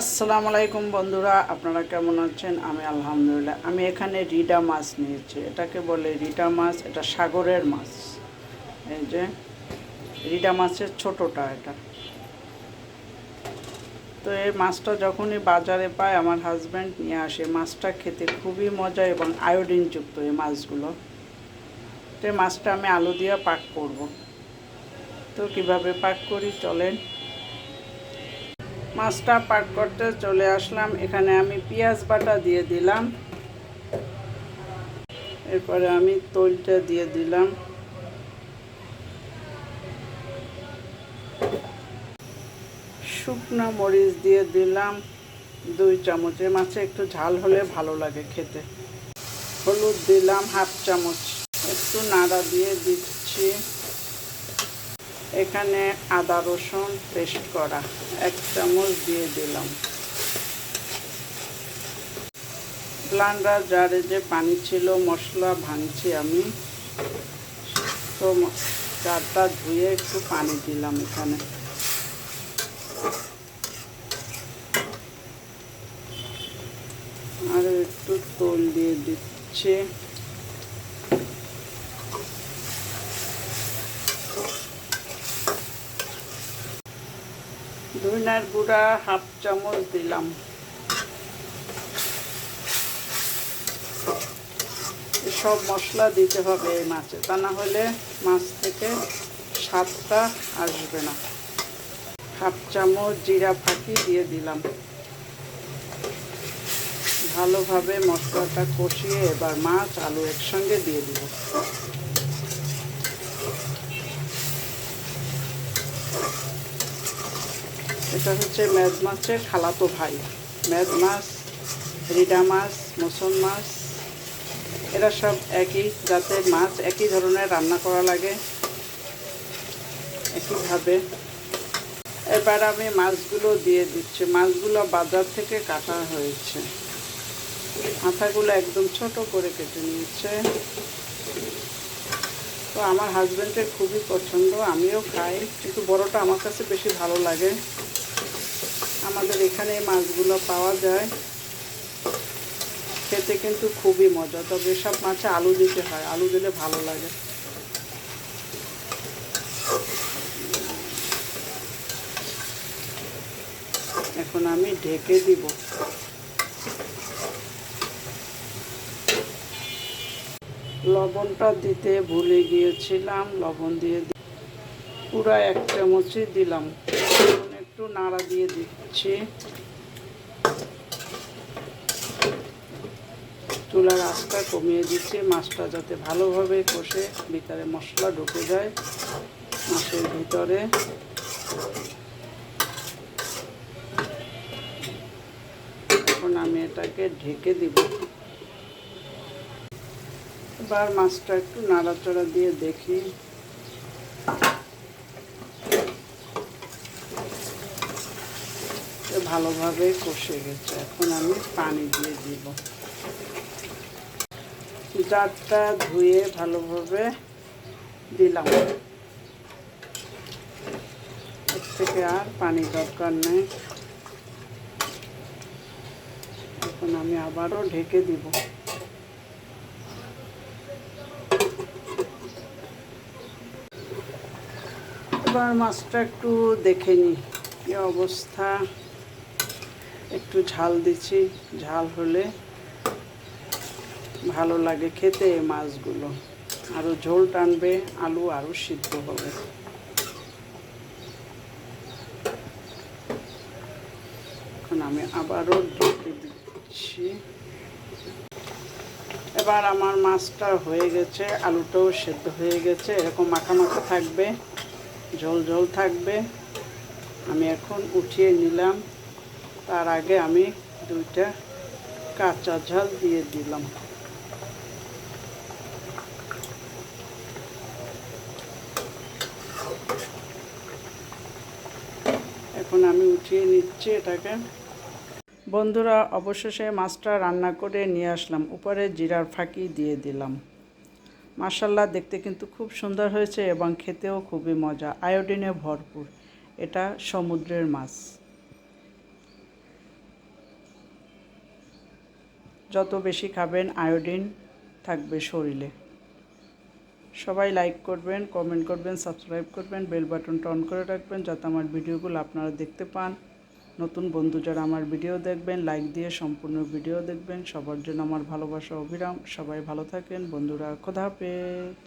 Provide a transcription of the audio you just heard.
আসসালামু আলাইকুম বন্ধুরা, আপনারা কেমন আছেন? আমি আলহামদুলিল্লাহ, আমি এখানে রিডা মাছ নিয়েছি। এটাকে বলে রিডা মাছ, এটা সাগরের মাছ। এই যে, রিডা মাছের ছোটোটা এটা। তো এই মাছটা যখনই বাজারে পায়, আমার হাজব্যান্ড নিয়ে আসে। মাছটা খেতে খুবই মজা এবং আয়োডিনযুক্ত এই মাছগুলো। তো এই মাছটা আমি আলু দিয়ে পাক করব। তো কীভাবে পাক করি, চলেন। মাছটা পাক করতে চলে আসলাম। এখানে আমি পেঁয়াজ বাটা দিয়ে দিলাম। এরপরে আমি তৈলটা দিয়ে দিলাম। শুকনো মরিচ দিয়ে দিলাম দুই চামচে। মাছে একটু ঝাল হলে ভালো লাগে খেতে। হলুদ দিলাম হাফ চামচ। একটু নাড়া দিয়ে দিচ্ছি। এখানে আদা রসুন পেস্ট করা, এক চামচ দিয়ে দিলাম। ব্লান্ডার জারে যে পানি ছিল, মশলা ভাঙছি আমি, তো জারটা ধুয়ে একটু পানি দিলাম এখানে। আর একটু তোল দিয়ে দিচ্ছে। ধনিয়ার গুঁড়া হাফ চামচ দিলাম। সব মশলা দিতে হবে এই মাছে, তা না হলে মাছ থেকে স্বাদটা আসবে না। হাফ চামচ জিরা ফাঁকি দিয়ে দিলাম। ভালোভাবে মশলাটা কষিয়ে এবার মাছ আলু একসঙ্গে দিয়ে দিব। এটা হচ্ছে মেদ মাছের খালাতো ভাই। মেদ মাছ, রিডা মাছ মুসন মাছ, এরা সব একই জাতের মাছ, একই ধরনের রান্না করা লাগে, একইভাবে। এবার আমি মাছগুলো দিয়ে দিচ্ছি। মাছগুলো বাজার থেকে কাটা হয়েছে। মাথাগুলো একদম ছোট করে কেটে নিয়েছে। তো আমার হাজব্যান্ডের খুবই পছন্দ, আমিও খাই, কিন্তু বড়টা আমার কাছে বেশি ভালো লাগে। আমাদের এখানে মাছগুলো পাওয়া যায়। খেতে কিন্তু খুবই মজা, তবে এসব মাছে আলু দিতে হয়, আলু দিলে ভালো লাগে। এখন আমি ঢেকে দিব। লবণটা দিতে ভুলে গিয়েছিলাম, লবণ দিয়ে পুরো এক চামচই দিলাম। একটু নাড়া দিয়ে দিচ্ছি। চুলার আঁচটা কমিয়ে দিচ্ছি, মাছটা যাতে ভালোভাবে কষে, ভিতরে মশলা ঢুকে যায় মাছের ভিতরে। এখন আমি এটাকে ঢেকে দিব। এবার মাছটা একটু নাড়াচড়া দিয়ে দেখি। ভালোভাবে কষে গেছে। এখন আমি পানি দিয়ে দিব। জারটা ধুয়ে ভালোভাবে দিলাম। এর থেকে আর পানি দরকার নেই। এখন আমি আবারও ঢেকে দিব। এবার মাছটা একটু দেখে নিই, কি অবস্থা। একটু ঝাল দিচ্ছি। ঝাল হলে ভালো লাগে খেতে এই মাছগুলো। আরও ঝোল টানবে, আলু আরও সিদ্ধ হবে। এখন আমি আবারও ঢেকে দিচ্ছি। এবার আমার মাছটা হয়ে গেছে, আলুটাও সেদ্ধ হয়ে গেছে। এরকম মাখা থাকবে, ঝোল ঝোল থাকবে। আমি এখন উঠিয়ে নিলাম। তার আগে আমি দুইটা কাঁচা ঝাল দিয়ে দিলাম। এখন আমি উঠিয়ে নিচ্ছি এটাকে। বন্ধুরা, অবশেষে মাছটা রান্না করে নিয়ে আসলাম। উপরে জিরার ফাঁকি দিয়ে দিলাম। মার্শাল্লাহ দেখতে কিন্তু খুব সুন্দর হয়েছে এবং খেতেও খুবই মজা। আয়োডিনে ভরপুর। এটা সমুদ্রের মাছ। যত বেশি খাবেন, আয়োডিন থাকবে শরীরে। সবাই লাইক করবেন কমেন্ট করবেন সাবস্ক্রাইব করবেন বেল বাটনটা অন করে রাখবেন যাতে আমার ভিডিওগুলো আপনারা দেখতে পান। নতুন বন্ধু যারা আমার ভিডিও দেখবেন লাইক দিয়ে সম্পূর্ণ ভিডিও দেখবেন। সবার জন্য আমার ভালোবাসা অবিরাম সবাই ভালো থাকেন। বন্ধুরা, খোদা হাফেজ।